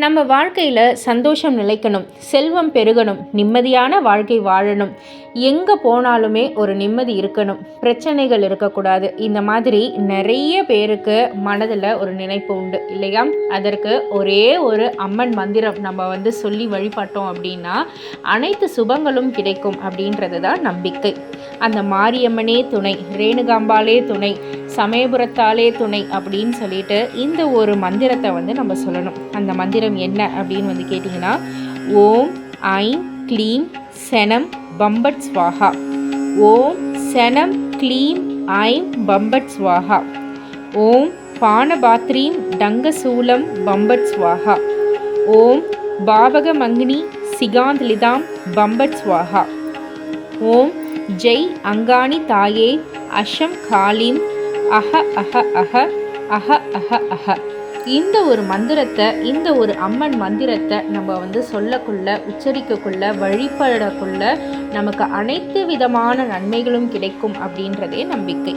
நம்ம வாழ்க்கையில் சந்தோஷம் நிலைக்கணும் செல்வம் பெருகணும் நிம்மதியான வாழ்க்கை வாழணும். எங்கே போனாலுமே ஒரு நிம்மதி இருக்கணும். பிரச்சனைகள் இருக்கக்கூடாது. இந்த மாதிரி நிறைய பேருக்கு மனதில் ஒரு நினைப்பு உண்டு இல்லையா? அதற்கு ஒரே ஒரு அம்மன் மந்திரம் நம்ம வந்து சொல்லி வழிபட்டோம் அப்படின்னா அனைத்து சுபங்களும் கிடைக்கும் அப்படின்றது தான் நம்பிக்கை. அந்த மாரியம்மனே துணை ரேணுகாம்பாலே துணை சமயபுரத்தாலே துணை அப்படின்னு சொல்லிட்டு இந்த ஒரு மந்திரத்தை வந்து நம்ம சொல்லணும். அந்த மந்திரம் என்ன அப்படின்னு வந்து கேட்டிங்கன்னா ஓம் ஐம் க்ளீம் செனம் பம்பட் ஸ்வாஹா ஓம் செனம் க்ளீம் ஐம் பம்பட் ஸ்வாஹா ஓம் பானபாத்ரீம் டங்கசூலம் பம்பட் ஸ்வாஹா ஓம் பாவகமங்கினி சிகாந்த்லிதாம் பம்பட் ஸ்வாஹா ஓம் ஜெய் அங்காணி தாயே அஷம் காலிம் அஹ அஹ அஹ அஹ அஹ அஹ. இந்த ஒரு மந்திரத்தை இந்த ஒரு அம்மன் மந்திரத்தை நம்ம வந்து சொல்லக்குள்ள உச்சரிக்கக்குள்ள வழிபடக்குள்ள நமக்கு அனைத்து விதமான நன்மைகளும் கிடைக்கும் அப்படின்றதே நம்பிக்கை.